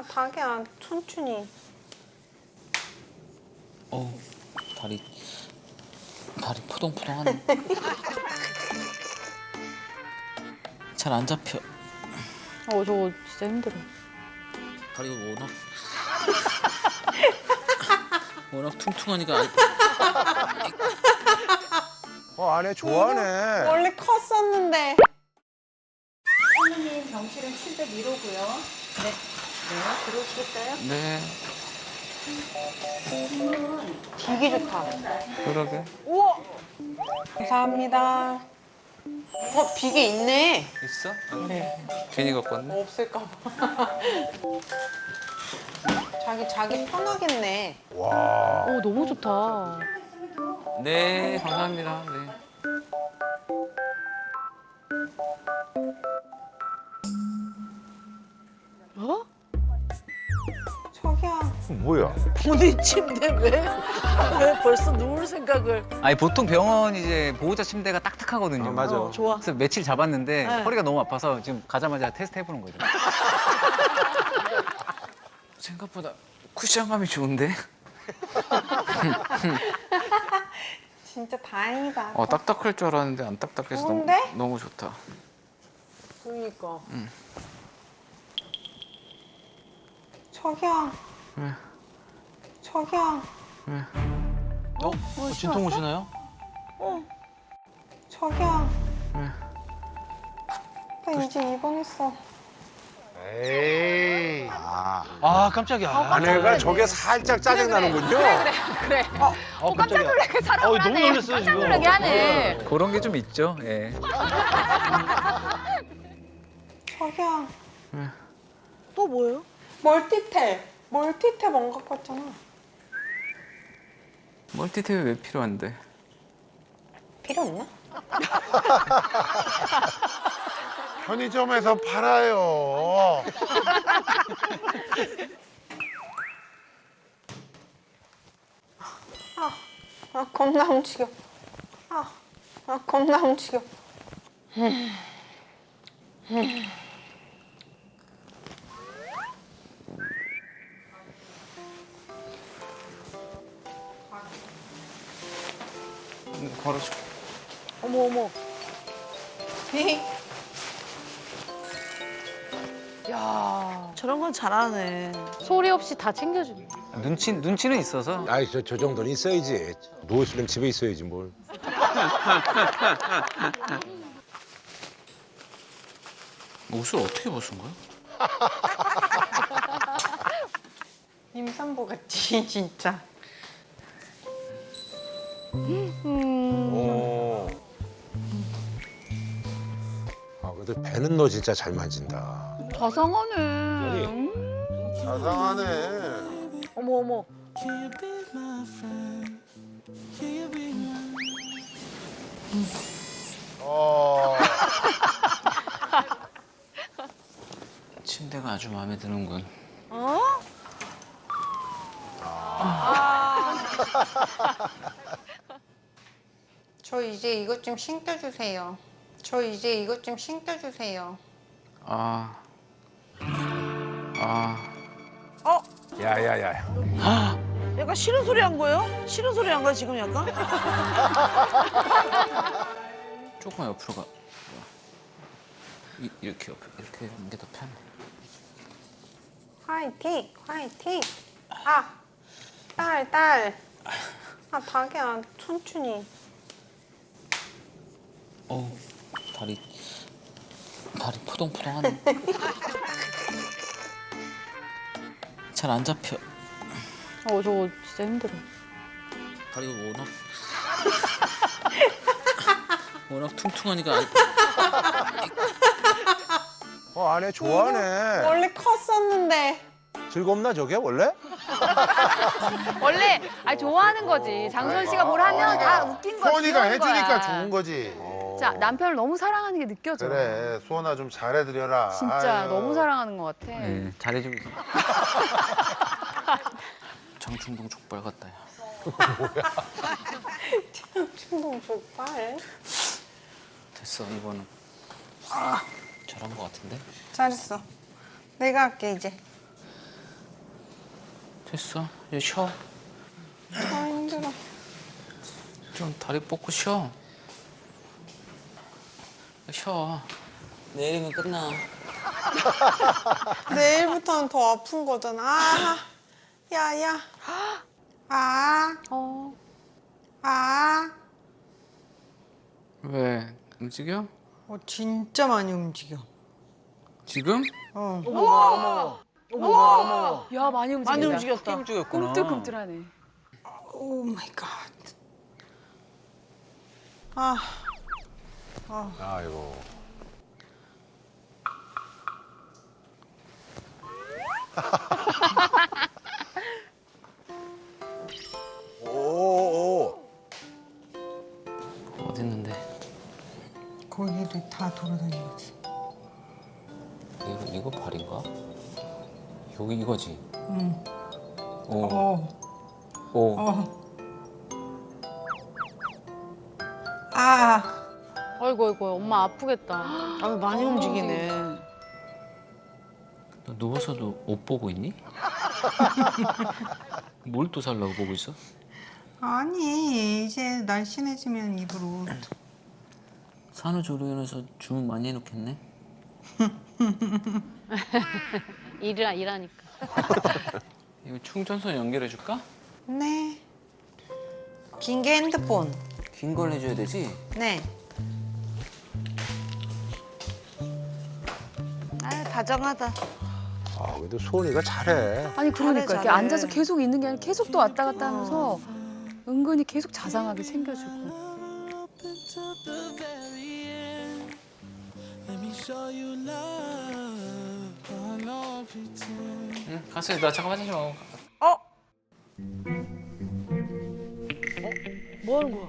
아, 닭이야. 천천히. 어 다리 다리 포동포동하네. 잘 안 잡혀. 어, 저거 진짜 힘들어. 다리가 워낙 워낙 퉁퉁하니까 안- 어, 아내 좋아하네. 원래 컸었는데. 사모님 병실은 701호고요. 네. 네, 들어오시겠어요? 네 되게 좋다. 그러게 우와! 감사합니다. 어, 비계 있네. 있어? 네. 괜히 갖고 왔네. 없을까 봐. 자기, 자기 편하겠네. 와. 오, 너무 좋다. 네 감사합니다. 네. 어? 저기야. 뭐야? 본인 침대 왜? 왜 벌써 누울 생각을? 아니 보통 병원 이제 보호자 침대가 딱딱하거든요. 아, 맞아. 어, 좋아. 그래서 며칠 잡았는데 네. 허리가 너무 아파서 지금 가자마자 테스트 해보는 거죠. 생각보다 쿠션감이 좋은데? 진짜 다행이다. 어 딱딱할 줄 알았는데 안 딱딱해서 너무, 좋은데? 너무 좋다. 그러니까. 저기야. 왜? 저기야. 어? 진통 오시나요? 저기야. 왜? 나 이제 입원했어. 에이. 아, 아 깜짝이야. 아내가 저게 살짝 짜증나는군요. 그래. 어, 깜짝 놀라게 어, 사랑을 너무 하네. 놀랐어요, 깜짝. 놀라게 하네. 그런 게 좀 있죠. 예. 저기야. 또 뭐예요? 멀티탭. 멀티탭 안 갖고 왔잖아. 멀티탭이 왜 필요한데? 필요 없나? 편의점에서 팔아요. 아, 아 겁나 움직여. 아, 아 겁나 움직여. 음, 걸어줄게. 어머 어머. 야 저런 건 잘하네. 소리 없이 다 챙겨주네. 눈치 눈치는 있어서 아이, 저, 저 정도는 있어야지. 누워 있으면 집에 있어야지, 뭘. 옷을 어떻게 벗은 거야? 임산부 같지 진짜. 오. 근데 배는 너 진짜 잘 만진다. 자상하네. 자상하네. 어머 어머. 어. 침대가 아주 마음에 드는군. 어? 저 이제 이것 좀 신겨주세요. 저 이제 이것 좀 신겨주세요. 아. 아. 야야야. 약간 싫은 소리 한 거예요? 싫은 소리 한 거야 지금 약간? 조금만 옆으로 가. 이, 이렇게 옆에 이렇게 하는 게 더 편해. 화이팅, 화이팅. 아, 딸, 딸. 아, 닭이야. 천천히. 어 다리 다리 포동포동하네. 잘 안 잡혀. 어, 저거 진짜 힘들어. 다리가 워낙 워낙 퉁퉁하니까 안- 어, 아내 좋아하네. 원래 컸었는데. 즐겁나, 저게, 원래? 원래 아 좋아하는 거지. 장선 씨가 뭘 하면 다 웃긴 거야. 수원이가 귀여운 해주니까 거야. 좋은 거지. 진짜 남편을 너무 사랑하는 게 느껴져. 그래, 수원아 좀 잘해드려라. 진짜 아유. 너무 사랑하는 것 같아. 예, 잘해주고 있어요. 장충동 족발 같다. 야. 충동 족발. 됐어 이거는 아 잘한 것 같은데. 잘했어. 내가 할게, 이제. 됐어. 이제 쉬어. 아 힘들어. 좀 다리 뻗고 쉬어. 쉬어. 내일이면 끝나. 내일부터는 더 아픈 거잖아. 아, 야야. 아, 어. 아. 왜? 움직여? 어 진짜 많이 움직여. 지금? 어. 야 많이 움직인다. 많이 움직였다. 움직였구나. 꿈틀꿈틀하네. 오 마이 갓. 아, 아이고. 오, 오. 어딨는데? 거기를 다 돌아다니겠어. 여기 이거지? 응. 오. 어, 오. 어. 아, 아이고 아이고 엄마 아프겠다. 아, 많이 움직이네. 너 누워서도 옷 보고 있니? 뭘 또 살라고 보고 있어? 아니 이제 날씬해지면 입을 옷. 산후조리원에서 주문 많이 해놓겠네? 일이라 일하니까. 이거 충전선 연결해 줄까? 네. 긴 게 핸드폰. 긴 걸 해줘야 되지? 네. 아, 다정하다. 아, 그래도 소은이가 잘해. 아니 그러니까 이렇게 잘해. 앉아서 계속 있는 게 아니라 계속 또 왔다 갔다 하면서 은근히 계속 자상하게 챙겨주고. 응, 갔어. 나 잠깐 화장실 가. 뭐 하는 거야?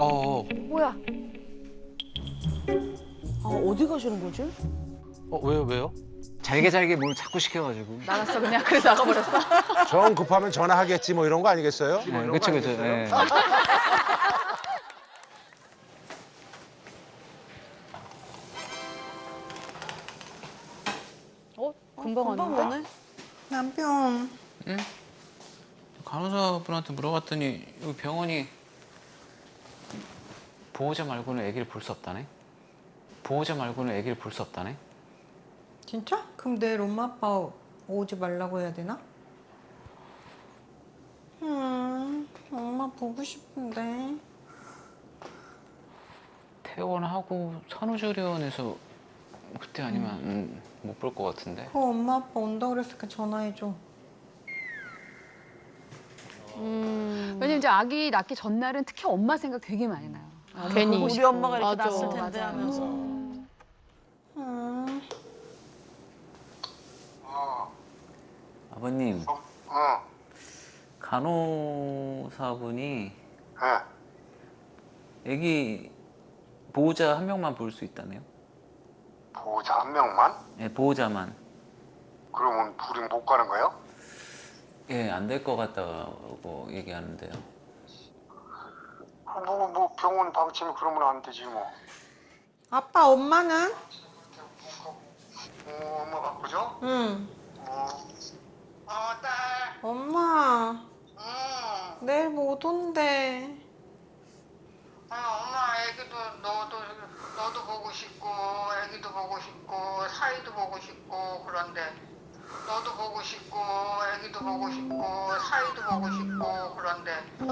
어, 어, 뭐야? 아, 어디 가시는 거지? 어, 왜요, 왜요? 잘게 잘게 뭘 자꾸 시켜가지고. 나갔어 그냥 그래서 나가버렸어. 정 급하면 전화하겠지 뭐 이런 거 아니겠어요? 네, 그쵸, 그쵸. 예. 금방 금방 왔는데? 오네. 남편. 응? 간호사분한테 물어봤더니 여기 병원이 보호자 말고는 아기를 볼 수 없다네. 보호자 말고는 아기를 볼 수 없다네. 진짜? 그럼 내일 엄마 아빠 오지 말라고 해야 되나? 음, 엄마 보고 싶은데. 퇴원하고 산후조리원에서 그때 아니면 음, 못볼 것 같은데. 그 엄마 아빠 온다 그랬으니까 전화해줘. 왜냐면 이제 아기 낳기 전날은 특히 엄마 생각 되게 많이 나요. 괜히 우리 엄마가 이렇게 맞아, 났을 텐데 맞아. 하면서. 음, 아버님, 어, 간호사분이 예. 아기 보호자 한 명만 볼 수 있다네요. 보호자 한 명만? 예, 보호자만. 그러면 둘이 못 가는 거예요? 예, 안 될 것 같다고 얘기하는데요. 뭐, 뭐 병원 방침이 그러면 안 되지 뭐. 아빠 엄마는? 어, 엄마 바쁘죠? 응. 어. 어, 딸. 엄마, 응. 내일 못 온대. 아, 엄마 애기도 너도 너도 보고 싶고 애기도 보고 싶고 사이도 보고 싶고 그런데 너도 보고 싶고 애기도 보고 싶고 사이도 보고 싶고 그런데 못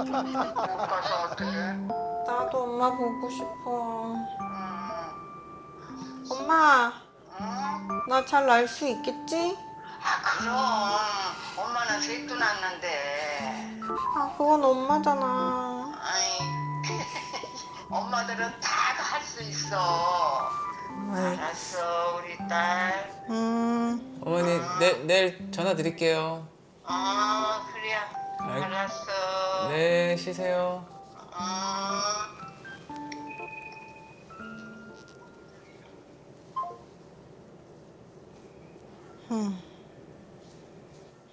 가서 어떡해? 나도 엄마 보고 싶어. 음, 엄마, 응? 나 잘 날 수 있겠지? 아 그럼 엄마는 셋도 낳는데 아, 그건 엄마잖아. 아이 엄마들은 다 할 수 있어. 아이, 알았어 우리 딸. 음, 어머니, 내, 내일 전화 드릴게요. 어 그래. 아이. 알았어. 네, 쉬세요. 어.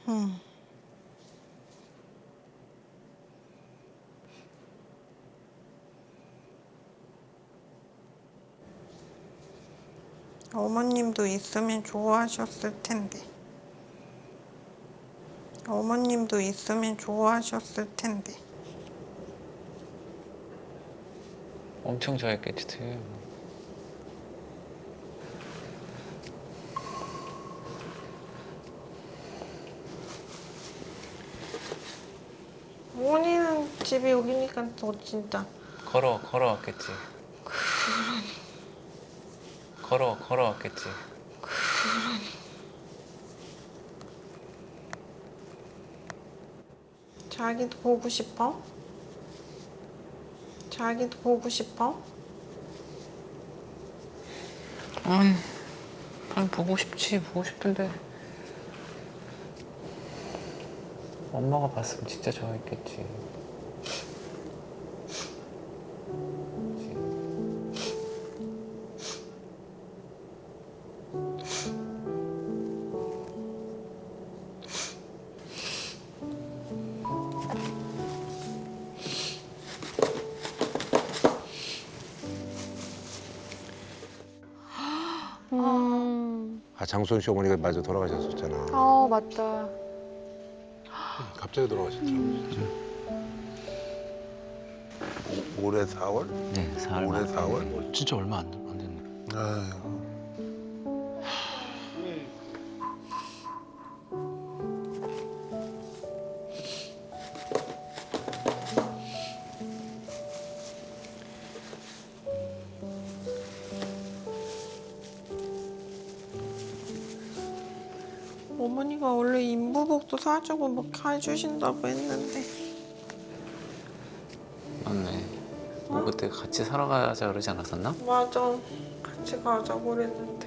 음, 어머님도 있으면 좋아하셨을 텐데. 어머님도 있으면 좋아하셨을 텐데. 엄청 좋아했겠지. 어머니는 집에 오니까 더 진짜. 걸어 걸어왔겠지. 걸어 걸어왔겠지. 자기도 보고 싶어? 자기도 보고 싶어? 아니, 아니 보고 싶지 보고 싶은데 엄마가 봤으면 진짜 좋아했겠지. 장소영 씨 어머니가 맞아 돌아가셨었잖아. 아 맞다. 갑자기 돌아가셨더라고 진짜. 오- 올해 4월? 네, 사흘 올해 만. 4월? 진짜 얼마 안, 안 됐네. 아이 인부복도 사주고 뭐 해주신다고 했는데. 맞네. 뭐 그때 같이 살아가자 그러지 않았었나? 맞아. 같이 가자고 그랬는데.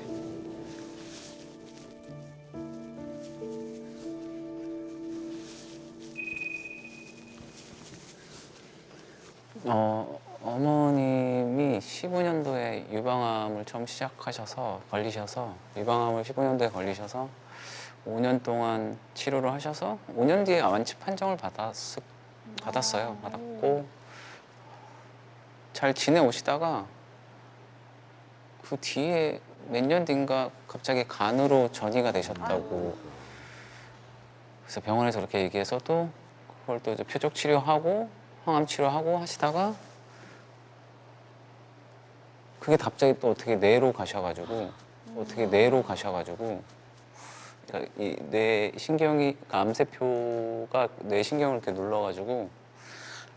어, 어머님이 15년도에 유방암을 처음 시작하셔서 걸리셔서 유방암을 15년도에 걸리셔서 5년 동안 치료를 하셔서 5년 뒤에 완치 판정을 받았, 받았어요. 받았고 잘 지내오시다가 그 뒤에 몇 년 뒤인가 갑자기 간으로 전이가 되셨다고. 그래서 병원에서 그렇게 얘기해서도 그걸 또 이제 표적 치료하고 항암 치료하고 하시다가 그게 갑자기 또 어떻게 뇌로 가셔가지고 어떻게 뇌로 가셔가지고 그러니까 이뇌 신경이 그러니까 암세포가 뇌 신경을 이렇게 눌러가지고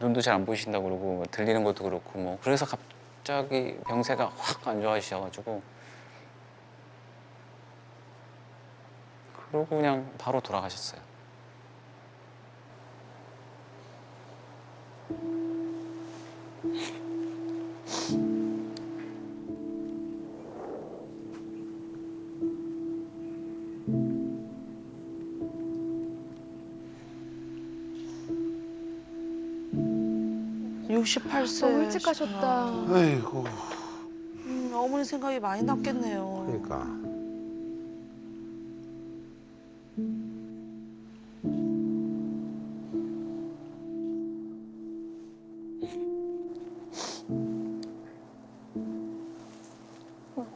눈도 잘 안 보이신다고 그러고 뭐 들리는 것도 그렇고 뭐 그래서 갑자기 병세가 확 안 좋아지셔가지고 그러고 그냥 바로 돌아가셨어요. 육십팔 세 너무 일찍 가셨다. 아이고. 음, 어머니 생각이 많이 났겠네요. 그러니까.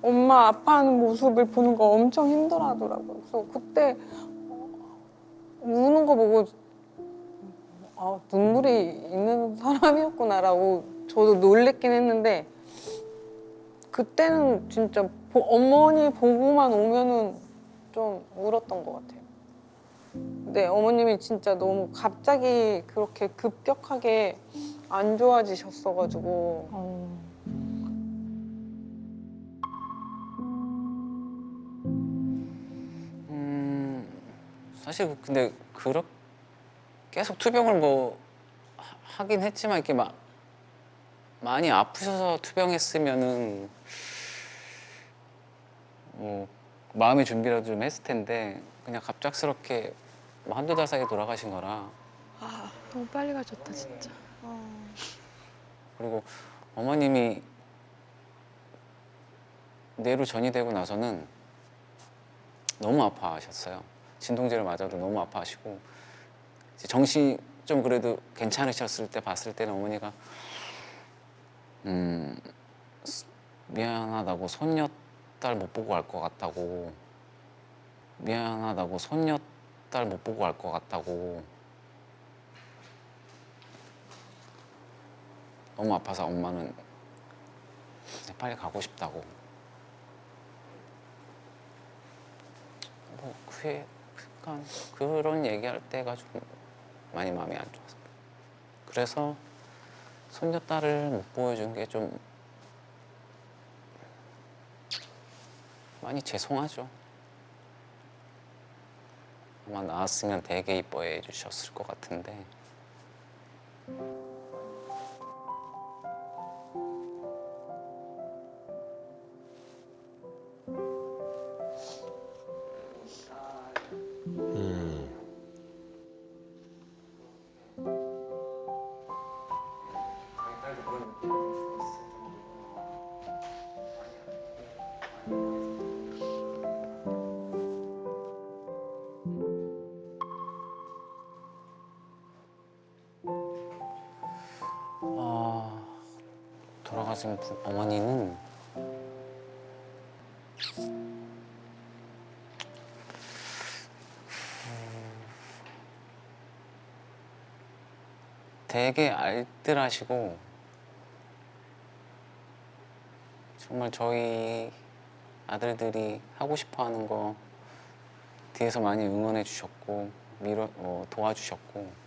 엄마 아파하는 모습을 보는 거 엄청 힘들어하더라고요. 그래서 그때 우는 거 보고 아, 눈물이 있는 사람이었구나라고 저도 놀랬긴 했는데 그때는 진짜 보- 어머니 보고만 오면은 좀 울었던 것 같아요. 근데 어머님이 진짜 너무 갑자기 그렇게 급격하게 안 좋아지셨어가지고 음 사실 근데 그렇 계속 투병을 뭐 하- 하긴 했지만 이렇게 막 많이 아프셔서 투병했으면은 뭐 마음의 준비라도 좀 했을 텐데 그냥 갑작스럽게 뭐 한두 달 사이에 돌아가신 거라 너무 빨리 가셨다 진짜. 그리고 어머님이 뇌로 전이 되고 나서는 너무 아파하셨어요. 진통제를 맞아도 너무 아파하시고 이제 정신 좀 그래도 괜찮으셨을 때 봤을 때는 어머니가 음 스- 미안하다고 손녀딸 못 보고 갈 것 같다고 미안하다고 손녀딸 딸못 보고 갈 것 같다고. 너무 아파서 엄마는 빨리 가고 싶다고. 뭐 그게 약간 그런 얘기할 때가 좀 많이 마음이 안 좋아서 그래서 손녀딸을 못 보여준 게 좀 많이 죄송하죠. 아마 나왔으면 되게 이뻐해 주셨을 것 같은데 가신 부- 어머니는 음, 되게 알뜰하시고 정말 저희 아들들이 하고 싶어 하는 거 뒤에서 많이 응원해 주셨고 밀어 어, 도와주셨고.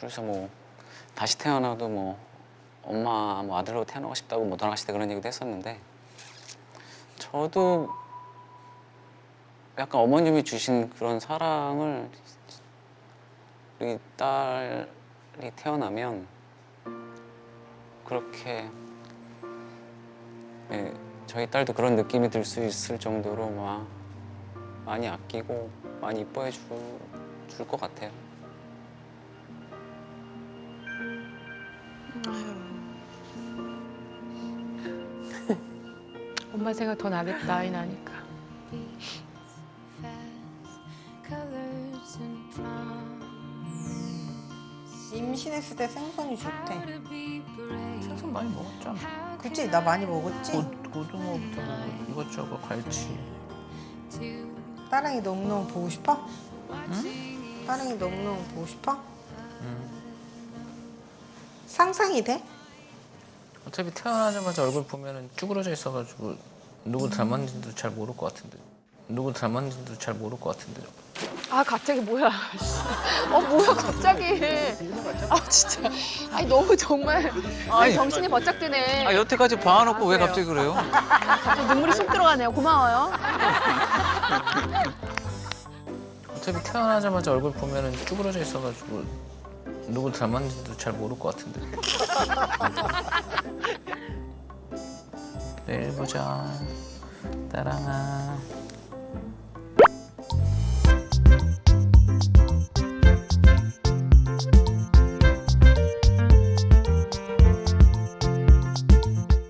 그래서 뭐 다시 태어나도 뭐 엄마 뭐 아들로 태어나고 싶다고 뭐 돌아가실 때 그런 얘기도 했었는데 저도 약간 어머님이 주신 그런 사랑을 우리 딸이 태어나면 그렇게 네, 저희 딸도 그런 느낌이 들 수 있을 정도로 막 많이 아끼고 많이 이뻐해 줄 것 같아요. 엄마 생각 더 나겠다 아이 나니까. 임신했을 때 생선이 좋대. 생선 많이 먹었잖아. 그치? 나 많이 먹었지? 고, 고등어부터 뭐 이것저것 갈치. 따릉이 너무너무 보고 싶어? 따릉이 너무너무 보고 싶어? 상상이 돼? 어차피 태어나자마자 얼굴 보면은 쭈그러져 있어가지고 누구 닮았는지도 잘 모를 것 같은데. 누구 닮았는지도 잘 모를 것 같은데. 아 갑자기 뭐야? 어 뭐야 갑자기? 아 진짜. 아니 너무 정말. 아 정신이 번쩍 드네. 아 여태까지 봐놓고 왜 갑자기 그래요? 갑자기 눈물이 쑥 들어가네요. 고마워요. 어차피 태어나자마자 얼굴 보면은 쭈그러져 있어가지고 누구 닮았는지도 잘 모를 것 같은데. 내일 보자. 따랑아.